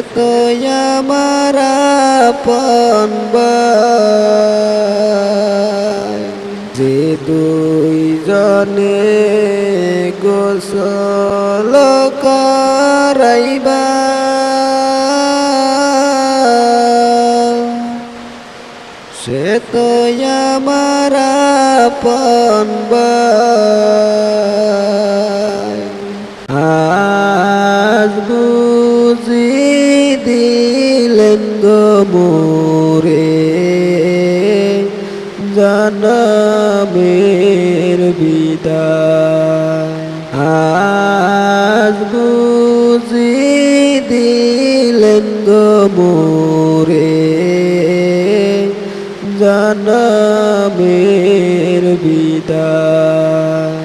সে তো আমার। যে দুইজনে গোসল করাইবা সে তো আমার আজ দিলেন গো মোরে জনমের বিদায়। আজ বুঝি দিলেন গো মোরে জনমের বিদায়।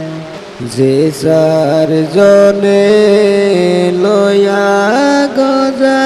যে সার জনে লয়া গজা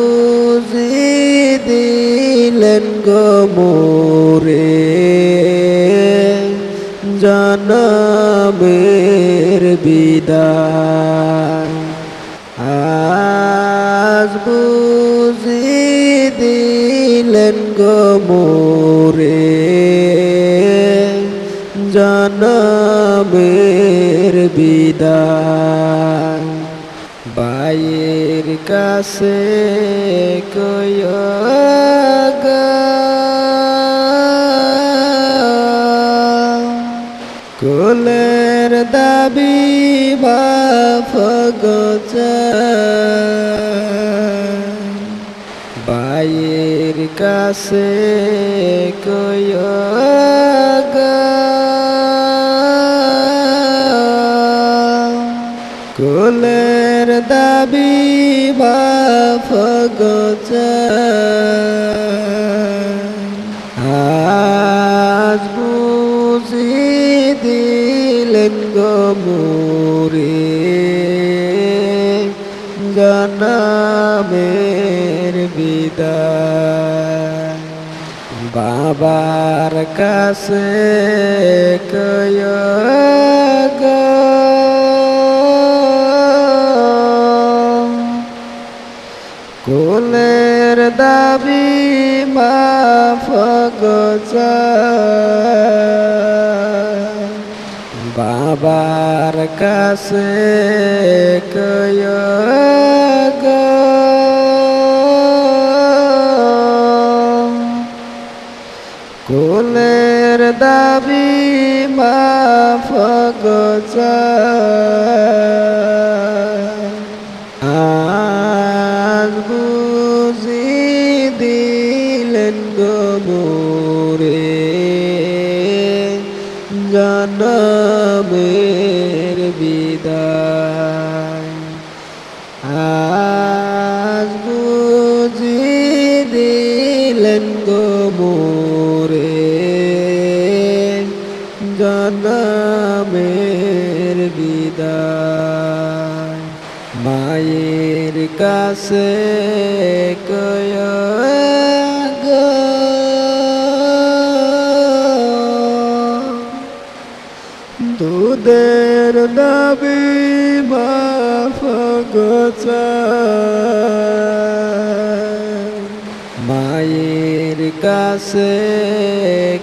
দিলেন গো মোরে জনমের বিদায়। আজ বুঝি দিলেন গো মোরে জনমের বিদায়। বাইয়ের কাছে কয় কোলের দাবি বাইয়ের কাছে কয় কোলের দাবি বাপ আজ বুঝি দিলেন গো মোরে জনমের বিদায়। বাবার কাছে বাবার কাছে কয় কোলের দাবি মাফ আজ জনমের বিদায়। আজ বুঝি দিলেন গো মোরে জনমের বিদায়। মায়ের কাছে কয় মায়ের কাছে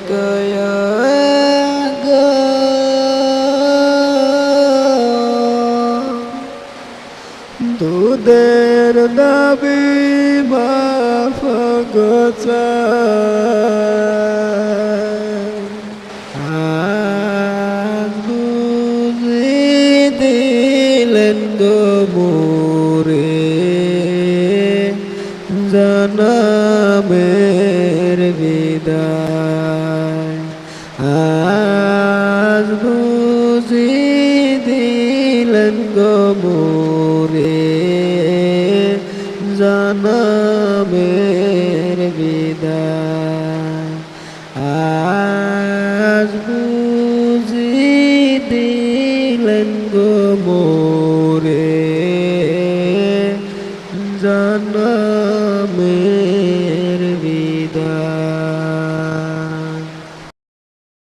কয় দুধের দাবি মাফ আজ জানামের বিদায়। আজ বুঝি দিলেন গো মোরে জানামের বিদায়। আজ বুঝি দিলেন গো